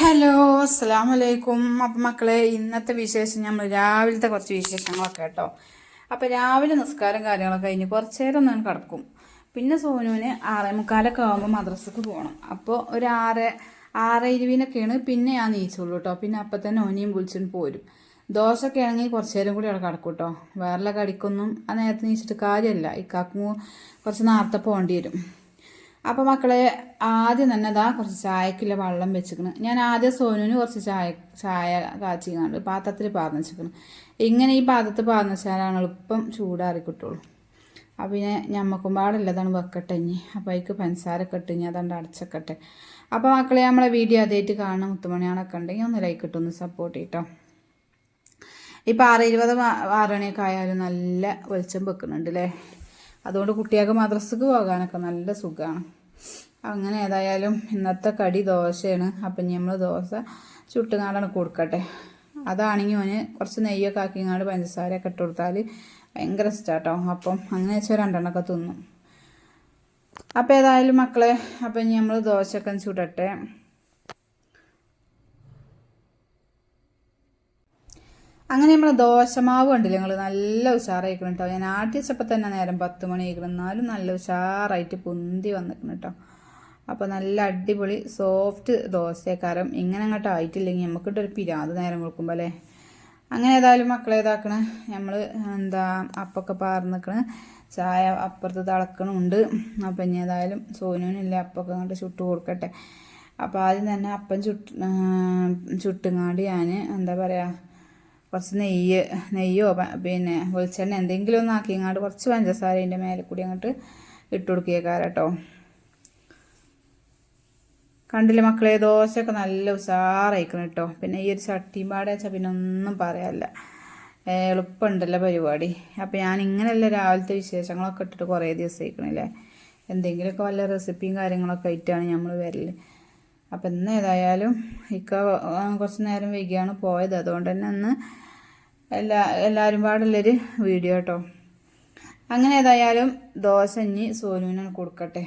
Hello അസ്സാം വലൈക്കും അപ്പം മക്കളെ ഇന്നത്തെ വിശേഷം നമ്മൾ രാവിലത്തെ കുറച്ച് വിശേഷങ്ങളൊക്കെ കേട്ടോ. അപ്പോൾ രാവിലെ നിസ്കാരം കാര്യങ്ങളൊക്കെ കഴിഞ്ഞ് കുറച്ച് നേരം ഒന്ന് കിടക്കും. പിന്നെ സോനുവിന് ആറേ മുക്കാലൊക്കെ ആകുമ്പോൾ മദ്രസക്ക് പോകണം അപ്പോൾ ഒരു ആറ് ആറ് ഇരുപതിനൊക്കെയാണ് പിന്നെ ഞാൻ നീച്ചുള്ളൂ കേട്ടോ. പിന്നെ അപ്പം തന്നെ ഓനിയും വിളിച്ചിട്ട് പോരും. ദോശയൊക്കെ ആണെങ്കിൽ കുറച്ച് നേരം കൂടി അവിടെ കിടക്കും കേട്ടോ. വേറെ കടിക്കൊന്നും ആ നേരത്തെ നീച്ചിട്ട് കാര്യമല്ല ഇക്കാക്കും കുറച്ച് നേരത്തെ പോകേണ്ടി വരും. അപ്പോൾ മക്കളെ ആദ്യം തന്നെ ഇതാ കുറച്ച് ചായക്കുള്ള വെള്ളം വെച്ചിക്കണം ഞാൻ ആദ്യം സോനുവിന് കുറച്ച് ചായ ചായ കാച്ചിങ്ങാണ്ട് പാത്രത്തിൽ പാർന്ന് വെച്ചിക്കണ് ഇങ്ങനെ ഈ പാത്രത്തിൽ പാർന്ന് വെച്ചാലാണ് എളുപ്പം ചൂടാറി കിട്ടുള്ളൂ. അപ്പോൾ പിന്നെ ഞമ്മക്കും പാടില്ലതാണ് വെക്കട്ടെ ഇനി. അപ്പോൾ അതിക്ക് പഞ്ചസാരൊക്കെ ഇട്ട് ഇനി അതുകൊണ്ട് അടച്ചക്കട്ടെ. അപ്പോൾ മക്കളെ നമ്മളെ വീഡിയോ ആദ്യമായിട്ട് കാണണം മുത്തുമണിയാണൊക്കെ ഉണ്ടെങ്കിൽ ഒന്ന് ലൈക്ക് ഇട്ടൊന്ന് സപ്പോർട്ട് ചെയ്യട്ടോ. ഇപ്പം ആറ് ഇരുപത് ആറ് മണിയൊക്കെ ആയാലും നല്ല വെളിച്ചം വെക്കുന്നുണ്ട് അല്ലേ അതുകൊണ്ട് കുട്ടികൾക്ക് മദ്രസക്ക് പോകാനൊക്കെ നല്ല സുഖമാണ് അങ്ങനെ ഏതായാലും ഇന്നത്തെ കടി ദോശയാണ്. അപ്പം നമ്മൾ ദോശ ചുട്ടുങ്ങാടാണ് കൊടുക്കട്ടെ. അതാണെങ്കിൽ ഓന് കുറച്ച് നെയ്യൊക്കെ ആക്കി ആക്കിങ്ങാണ്ട് പഞ്ചസാരയൊക്കെ ഇട്ട് കൊടുത്താൽ ഭയങ്കര ഇഷ്ടാട്ടോ അപ്പം അങ്ങനെ വെച്ചാൽ രണ്ടെണ്ണമൊക്കെ തിന്നും. അപ്പം ഏതായാലും മക്കളെ അപ്പം ഇനി നമ്മൾ ദോശയൊക്കെ ചുടട്ടെ. അങ്ങനെ നമ്മളെ ദോശമാവ് കണ്ടില്ല? ഞങ്ങൾ നല്ല ഉഷാറായിക്കണം കേട്ടോ ഞാൻ ആട്ടി വെച്ചപ്പോൾ തന്നെ നേരം പത്ത് മണി ആയിരിക്കണം എന്നാലും നല്ല ഉഷാറായിട്ട് പൊന്തി വന്നിരിക്കണം കേട്ടോ അപ്പോൾ നല്ല അടിപൊളി സോഫ്റ്റ് ദോശക്കാരം. ഇങ്ങനെ അങ്ങോട്ട് ആയിട്ടില്ലെങ്കിൽ നമുക്കിട്ടൊരു പിരാത് നേരം കൊടുക്കുമ്പോൾ അല്ലേ? അങ്ങനെ ഏതായാലും മക്കളെ നമ്മൾ എന്താ അപ്പൊക്കെ നിൽക്കണ ചായ അപ്പുറത്ത് തിളക്കണമുണ്ട് അപ്പം ഇനി ഏതായാലും സോനുവിനില്ല അപ്പൊക്കെ അങ്ങോട്ട് ചുട്ട് കൊടുക്കട്ടെ. അപ്പോൾ ആദ്യം തന്നെ അപ്പം ചുട്ട് ചുട്ടുങ്ങാണ്ട് ഞാൻ എന്താ പറയുക കുറച്ച് നെയ്യ് നെയ്യോ പിന്നെ വെളിച്ചെണ്ണ എന്തെങ്കിലും ഒന്ന് ഇങ്ങോട്ട് കുറച്ച് പഞ്ചസാരേന്റെ മേലെ കൂടി അങ്ങോട്ട് ഇട്ട് കൊടുക്കുക കേട്ടോ കണ്ടില്ല മക്കളെ ദോശയൊക്കെ നല്ല ഉഷാറായിക്കണം കേട്ടോ പിന്നെ ഈ ഒരു ചട്ടിയും പാടെ വെച്ചാൽ പിന്നെ ഒന്നും പറയാനില്ല. എളുപ്പമുണ്ടല്ലോ പരിപാടി. അപ്പോൾ ഞാൻ ഇങ്ങനെയല്ല രാവിലത്തെ വിശേഷങ്ങളൊക്കെ ഇട്ടിട്ട് കുറേ ദിവസം ആയിക്കണില്ലേ എന്തെങ്കിലുമൊക്കെ വല്ല റെസിപ്പിയും കാര്യങ്ങളൊക്കെ ആയിട്ടാണ് നമ്മൾ വരൽ അപ്പം ഇന്ന് ഏതായാലും ഇക്ക കുറച്ച് നേരം വൈകിയാണ് പോയത്. അതുകൊണ്ട് തന്നെ അന്ന് എല്ലാ എല്ലാവരും പാടുള്ളൊരു വീഡിയോ കേട്ടോ അങ്ങനെ ഏതായാലും ദോശ സോനുവിനാണ് കൊടുക്കട്ടെ.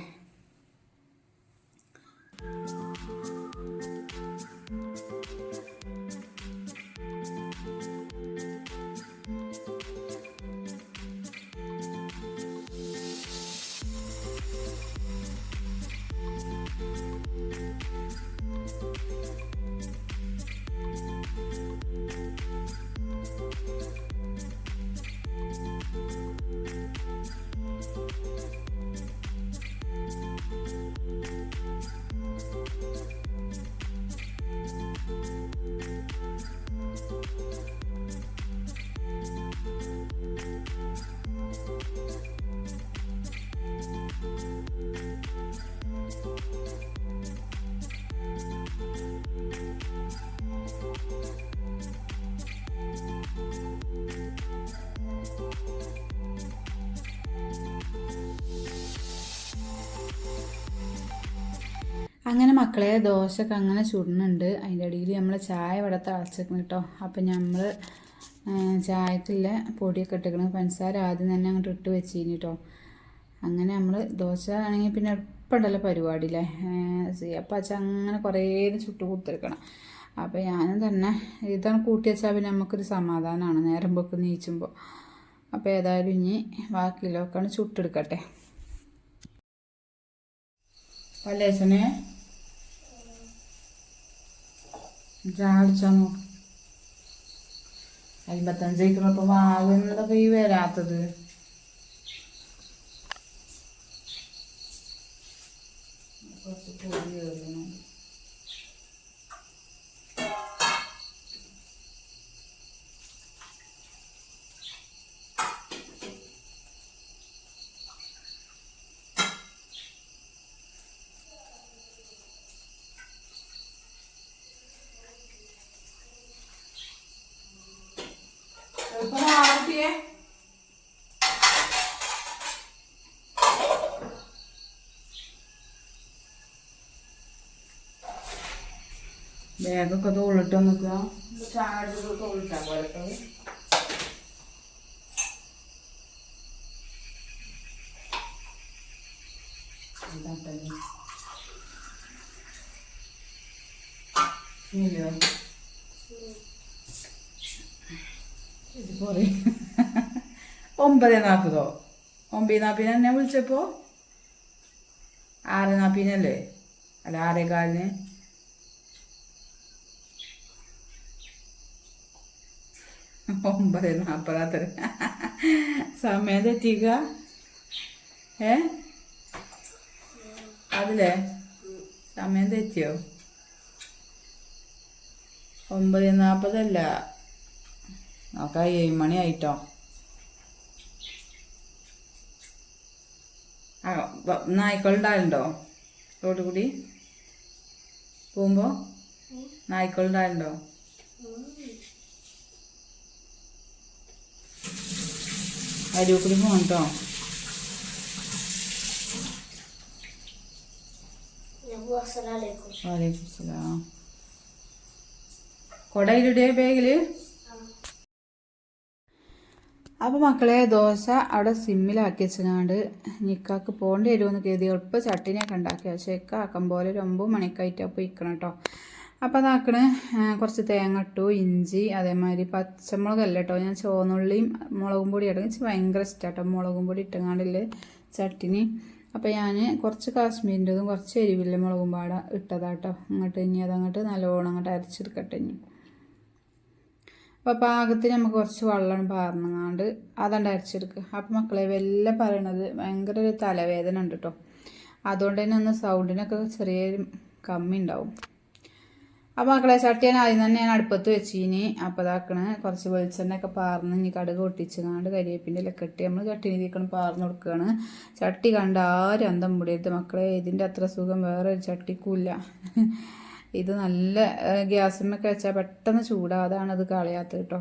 അങ്ങനെ മക്കളെ ദോശയൊക്കെ അങ്ങനെ ചുടുന്നുണ്ട്. അതിന്റെ ഇടയിൽ നമ്മൾ ചായ ഇവിടെ തിളച്ചിരിക്കണം കേട്ടോ. അപ്പം നമ്മൾ ചായക്കുള്ള പൊടിയൊക്കെ ഇട്ടിക്കണം പഞ്ചസാര ആദ്യം തന്നെ അങ്ങോട്ട് ഇട്ട് വെച്ചിരുന്നു കേട്ടോ. അങ്ങനെ നമ്മൾ ദോശ ആണെങ്കിൽ പിന്നെ എളുപ്പമുണ്ടല്ലോ പരിപാടിയില്ലേ അപ്പം അച്ഛൻ അങ്ങനെ കുറേ ചുട്ട് കൊടുത്തിരിക്കണം. അപ്പോൾ ഞാനും തന്നെ ഇതാണ് കൂട്ടി വെച്ചാൽ പിന്നെ നമുക്കൊരു സമാധാനമാണ് നേരം പൊക്ക് നീച്ചുമ്പോൾ അപ്പോൾ ഏതായാലും ഇനി ബാക്കിയിലൊക്കെയാണ് ചുട്ടെടുക്കട്ടെ. ઝાડ ચણો ಅಲ್ಲಿ ಬತ್ತನ್ ಜೈಕನ ಪವ ಅವೆಲ್ಲದಕ್ಕೆ ಇವೇ ಆತದು ಕೊಟ್ಟು ബാഗൊക്കെ തോളിട്ട് ഇത് പോരെ. ഒമ്പത് നാൽപ്പതോ ഒമ്പത് നാൽപ്പതിന് എന്നെ വിളിച്ചപ്പോ? ആറ് നാൽപ്പതിനല്ലേ അല്ല ആറേ ഒമ്പത് നാൽപ്പതാത്ര സമയം തെറ്റിക്ക ഏ? അതിലേ? സമയം തെറ്റിയോ ഒമ്പത് നാൽപ്പതല്ല നോക്കാം ഏഴ് മണി ആയിട്ടോ നായ്ക്കളുണ്ടാലുണ്ടോ റോഡ് കൂടി? പോകുമ്പോ? നായ്ക്കളുണ്ടാലുണ്ടോ അരിവക്കൂടി പോകണം കേട്ടോ വാലേക്കും സലാം കൊടയിലിടേ ബാഗിൽ? അപ്പോൾ മക്കളെ ദോശ അവിടെ സിമ്മിലാക്കി വെച്ചങ്ങാണ്ട് നിക്കാക്ക് പോകേണ്ടി വരുമെന്ന് കരുതി എളുപ്പം ചട്ടിനെയൊക്കെ ഉണ്ടാക്കി. പക്ഷേ ഇക്ക ആക്കം പോലെ ഒരു ഒമ്പത് മണിക്കായിട്ട് അപ്പോൾ ഇരിക്കണം കേട്ടോ. അപ്പോൾ അതാക്കണ് കുറച്ച് തേങ്ങ ഇട്ടു ഇഞ്ചി അതേമാതിരി പച്ചമുളകല്ല കേട്ടോ ഞാൻ ചുവന്നുള്ളിയും മുളകും പൊടി ഇടും എനിക്ക് ഭയങ്കര ഇഷ്ടമാട്ടോ മുളകും പൊടി ഇട്ടങ്ങാണ്ടില്ലേ ചട്ടിനി. അപ്പോൾ ഞാൻ കുറച്ച് കാശ്മീരിന്റെതും കുറച്ച് എരിവില്ല മുളകും പാട ഇട്ടതാട്ടോ അങ്ങോട്ട് ഇനി അതങ്ങോട്ട് നല്ലോണം അങ്ങോട്ട് അരച്ചെടുക്കട്ടെ ഇനി. അപ്പോൾ പാകത്തിന് നമുക്ക് കുറച്ച് വെള്ളം പാർന്നങ്ങാണ്ട് അതണ്ട് അരച്ചെടുക്കുക അപ്പോൾ മക്കളെ വല്ല പറയണത് ഭയങ്കര ഒരു തലവേദന ഉണ്ട് കേട്ടോ. അതുകൊണ്ട് തന്നെ ഒന്ന് സൗണ്ടിനൊക്കെ ചെറിയൊരു കമ്മി ഉണ്ടാവും അപ്പോൾ മക്കളെ ചട്ടി ഞാൻ ആദ്യം തന്നെ ഞാൻ അടുപ്പത്ത് വെച്ചിനി. അപ്പോൾ ഇതാക്കണ് കുറച്ച് വെളിച്ചെണ്ണയൊക്കെ പാർന്ന് ഇനി കടുക് പൊട്ടിച്ചങ്ങാണ്ട് കരിയേപ്പിന്റെ ഇല കെട്ടി നമ്മൾ ചട്ടിനി തീക്കണം പാർന്ന് കൊടുക്കുകയാണ് ചട്ടി കണ്ട ആരും അന്തം മുടിയരുത്. മക്കളെ ഇതിന്റെ അത്ര സുഖം വേറെ ഒരു ചട്ടിക്കൂല്ല. ഇത് നല്ല ഗ്യാസുമ്മൊക്കെ വെച്ചാൽ പെട്ടെന്ന് ചൂടാതാണ് അത് കളയാത്തത് കേട്ടോ.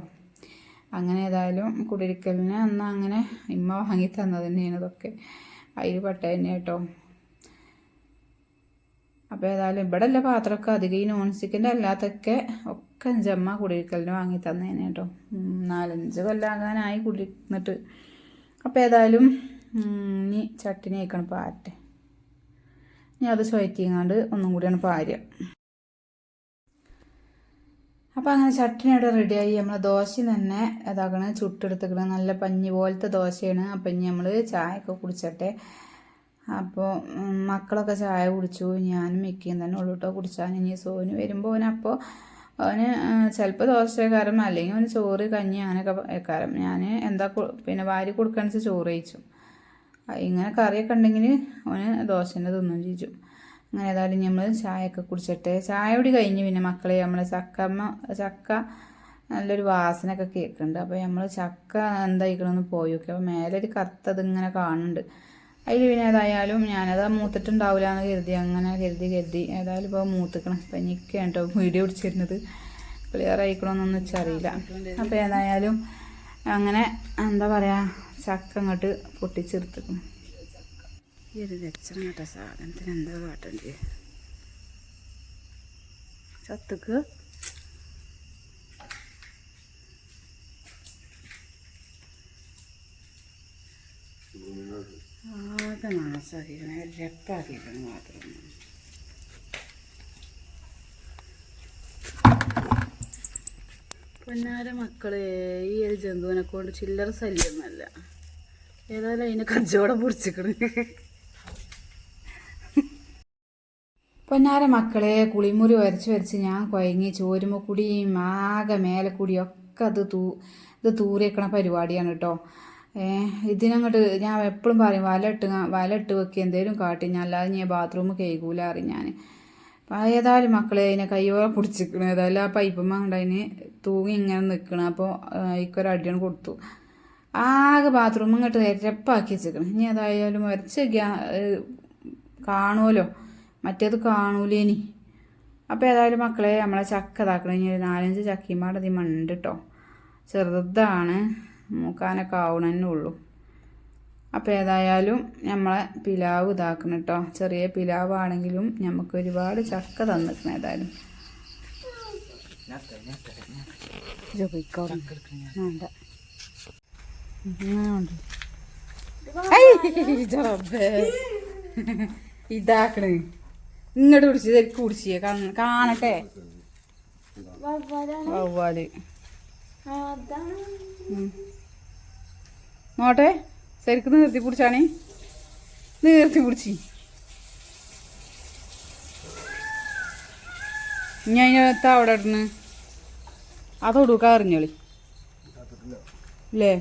അങ്ങനെ ഏതായാലും കുടിരിക്കലിന് അന്ന് അങ്ങനെ ഇമ്മ വാങ്ങി തന്നത് തന്നെയാണ് ഇതൊക്കെ. അതിൽ പെട്ട തന്നെ കേട്ടോ. അപ്പോൾ ഏതായാലും ഇവിടെ ഉള്ള പാത്രമൊക്കെ അധികം ഈ നോൺ സ്റ്റിക്കിന്റെ അല്ലാത്തൊക്കെ ഒക്കെ അഞ്ചമ്മ കുടിയിരിക്കലിന് വാങ്ങി തന്നേനെ കേട്ടോ. നാലഞ്ച് കൊല്ലാകാനായി കുടിയിരുന്നിട്ട് അപ്പോൾ ഏതായാലും ഇനി ചട്ടിനി ആയിക്കണം പാറ്റെ ഇനി അത് ചുവറ്റിങ്ങാണ്ട് ഒന്നും കൂടിയാണ് പാര്യ അപ്പോൾ അങ്ങനെ ചട്ടിനി അവിടെ റെഡിയായി നമ്മൾ ദോശ തന്നെ ഇതാക്കണ ചുട്ടെടുത്തിക്കണം. നല്ല പഞ്ഞി പോലത്തെ ദോശയാണ്. അപ്പം ഇനി നമ്മൾ ചായ ഒക്കെ കുടിച്ചട്ടെ. അപ്പോൾ മക്കളൊക്കെ ചായ കുടിച്ചു. ഞാനും മിക്കയും തന്നെ ഉള്ളു കേട്ടോ കുടിച്ചാൽ ഇനി സോന് വരുമ്പോൾ അവനപ്പോൾ അവന് ചിലപ്പോൾ ദോശക്കാരം അല്ലെങ്കിൽ അവന് ചോറ് കഞ്ഞി അങ്ങനെയൊക്കെ കാരം ഞാൻ എന്താ പിന്നെ വാരി കൊടുക്കാന്ന് വെച്ചാൽ ചോറ് കഴിച്ചു. ഇങ്ങനെ കറിയൊക്കെ ഉണ്ടെങ്കിൽ അവന് ദോശന്റെ തിന്നും ചോദിച്ചു അങ്ങനെ ഏതായാലും നമ്മൾ ചായയൊക്കെ കുടിച്ചിട്ട് ചായ കൂടി കഴിഞ്ഞ് പിന്നെ മക്കളെ നമ്മൾ ചക്കമ്മ ചക്ക നല്ലൊരു വാസനയൊക്കെ കേൾക്കുന്നുണ്ട് അപ്പോൾ നമ്മൾ ചക്ക എന്തായിക്കണമെന്ന് പോയി നോക്കി. അപ്പോൾ മേലൊരു ഒരു കറുത്തത് ഇങ്ങനെ കാണുന്നുണ്ട്. അതിൽ പിന്നെ ഏതായാലും ഞാനത് മൂത്തിട്ടുണ്ടാവില്ല എന്ന് കരുതി അങ്ങനെ കരുതി കരുതി. ഏതായാലും ഇപ്പോൾ മൂത്തിക്കണം. പനിക്കാണ് കേട്ടോ വീഡിയോ പിടിച്ചിരുന്നത്. ക്ലിയർ ആയിക്കണമെന്നൊന്നും വെച്ചറിയില്ല. അപ്പോൾ ഏതായാലും അങ്ങനെ എന്താ പറയുക ചക്ക അങ്ങോട്ട് പൊട്ടിച്ചെടുത്തിക്കണം. ഈ ഒരു രക്ഷണം കേട്ടോ സാധനത്തിന് എന്താ കാട്ടണ്ടേ ചത്തുക്ക്. ആകെ നാശമാക്കിക്കണം രപ്പാക്കിക്കണം മാത്രം പൊന്നാര മക്കളെ ഈ ഒരു ജന്തുവിനെ കൊണ്ട് ചില്ലറ ശല്യമൊന്നുമല്ല. ഏതായാലും അതിനെ കച്ചവടം പൊടിച്ചിക്കണ്. പൊന്നാര മക്കളെ കുളിമുറി വരച്ച് വരച്ച് ഞാൻ കുഴങ്ങി ചോരുമ കൂടിയും ആകെ മേലെ ഒക്കെ അത് തൂ ഇത് തൂറിയേക്കണ പരിപാടിയാണ് കേട്ടോ. ഇതിനങ്ങോട്ട് ഞാൻ എപ്പോഴും പറയും വല ഇട്ട് വല ഇട്ട് വെക്കി എന്തേലും കാട്ടി. ഞാൻ അല്ലാതെ ഞാൻ ബാത്റൂം കേൾക്കൂല അറിയും ഞാൻ അപ്പോൾ ഏതായാലും മക്കളെ അതിനെ കയ്യോടെ പിടിച്ചിരിക്കണം. ഏതായാലും ആ പൈപ്പമ്മ കൊണ്ട് അതിന് തൂങ്ങി ഇങ്ങനെ നിൽക്കണം അപ്പോൾ ഇക്കൊരു അടിയാണ് കൊടുത്തു. ആകെ ബാത്റൂം ഇങ്ങോട്ട് എരപ്പാക്കി വെച്ചിരിക്കണം. ഇനി ഏതായാലും വരച്ച് കാണുമല്ലോ മറ്റേത് കാണൂലേനി. അപ്പോൾ ഏതായാലും മക്കളെ നമ്മളെ ചക്ക ഇതാക്കണം. ഇനി ഒരു നാലഞ്ച് ചക്കിമാടതി മണ്ട് കേട്ടോ ചെറുതാണ്. മൂക്കാനൊക്കെ ആവണന്നെ ഉള്ളൂ. അപ്പോൾ ഏതായാലും നമ്മളെ പിലാവ് ഇതാക്കണം കേട്ടോ ചെറിയ പിലാവ് ആണെങ്കിലും നമുക്ക് ഒരുപാട് ചക്ക തന്നിക്കണം ഏതായാലും. വേണ്ട. ഇതാക്കണ്. ഇങ്ങോട്ട് കുടിച്ച് ശരിക്കും കുടിച്ചേ. കാണട്ടെ. വവ്വാൽ. അതാണ്. ഉം. നോട്ടെ ശരിക്കും നിർത്തി പിടിച്ചാണേ. നിർത്തി പിടിച്ചി. ഇനി അതിനകത്ത് അവിടെ ഇടുന്ന് അതോടു കറിഞ്ഞോളി ഇല്ലേ?